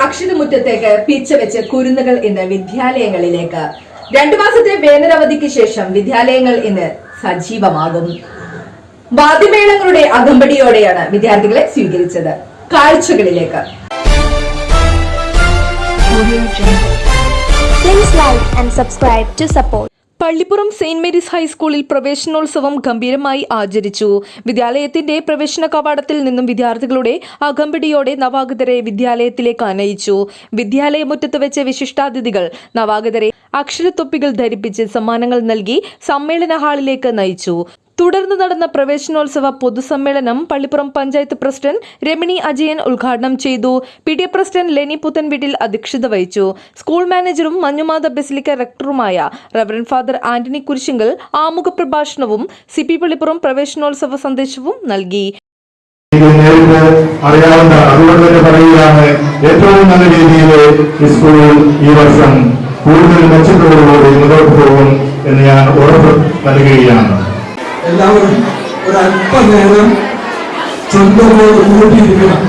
അക്ഷരമുറ്റത്തേക്ക് പിച്ചവെച്ച് കുരുന്നുകൾ ഇന്ന് വിദ്യാലയങ്ങളിലേക്ക്. രണ്ടു മാസത്തെ വേനലവധിക്ക് ശേഷം വിദ്യാലയങ്ങൾ ഇന്ന് സജീവമാകും. വാദ്യമേളങ്ങളുടെ അകമ്പടിയോടെയാണ് വിദ്യാർത്ഥികളെ സ്വീകരിച്ചത്. കാഴ്ചകളിലേക്ക്. Please like and subscribe to support. Pallippuram Saint Mary's ഹൈസ്കൂളിൽ പ്രവേശനോത്സവം ഗംഭീരമായി ആചരിച്ചു. വിദ്യാലയത്തിന്റെ പ്രവേശന കവാടത്തിൽ നിന്നും വിദ്യാർത്ഥികളുടെ അകമ്പടിയോടെ നവാഗതരെ വിദ്യാലയത്തിലേക്ക് അനയിച്ചു. വിദ്യാലയമുറ്റത്ത് വെച്ച വിശിഷ്ടാതിഥികൾ നവാഗതരെ അക്ഷരത്തൊപ്പികൾ ധരിപ്പിച്ച് സമ്മാനങ്ങൾ നൽകി സമ്മേളന ഹാളിലേക്ക് നയിച്ചു. തുടർന്ന് നടന്ന പ്രവേശനോത്സവ പൊതുസമ്മേളനം പള്ളിപ്പുറം പഞ്ചായത്ത് പ്രസിഡന്റ് രമണി അജയൻ ഉദ്ഘാടനം ചെയ്തു. P T A president Leni Puthenveettil അധ്യക്ഷത വഹിച്ചു. സ്കൂൾ മാനേജറും മഞ്ഞുമാത ബസിലിക്ക റക്ടറുമായ റവറൻ ഫാദർ ആന്റണി കുരിശിങ്കൽ ആമുഖ പ്രഭാഷണവും സി പി പള്ളിപ്പുറം പ്രവേശനോത്സവ സന്ദേശവും നൽകി. എന്ന് ഞാൻ ഉറപ്പ് നൽകുകയാണ്. എല്ലാവരും ഒരല്പനേരം കൂട്ടിയിരിക്കണം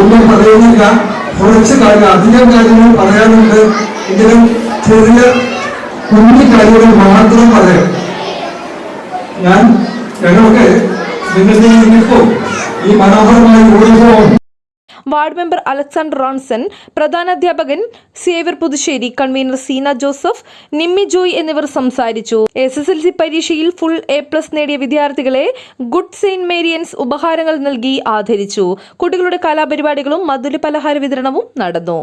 ഒന്നും പറയുന്നില്ല. കുറച്ച് കാര്യം അധികം കാര്യങ്ങൾ പറയാനുണ്ട്. എങ്കിലും ചെറിയ കുഞ്ഞു കാര്യങ്ങൾ മാത്രം പറയാം. ഞാൻ ഞങ്ങൾക്ക് നിങ്ങളുടെ ഈ യൂണിഫോം ഈ മനോഹരമായ uniform ward member Alexander Ronson പ്രധാനാധ്യാപകൻ Xavier Puthussery convener Seena Joseph Nimmi Joy എന്നിവർ സംസാരിച്ചു. എസ് എസ് എൽ സി പരീക്ഷയിൽ ഫുൾ എ പ്ലസ് നേടിയ വിദ്യാർത്ഥികളെ ഗുഡ് സെയിന്റ് മേരിയൻസ് ഉപഹാരങ്ങൾ നൽകി ആദരിച്ചു. കുട്ടികളുടെ കലാപരിപാടികളും മധുര പലഹാര വിതരണവും നടന്നു.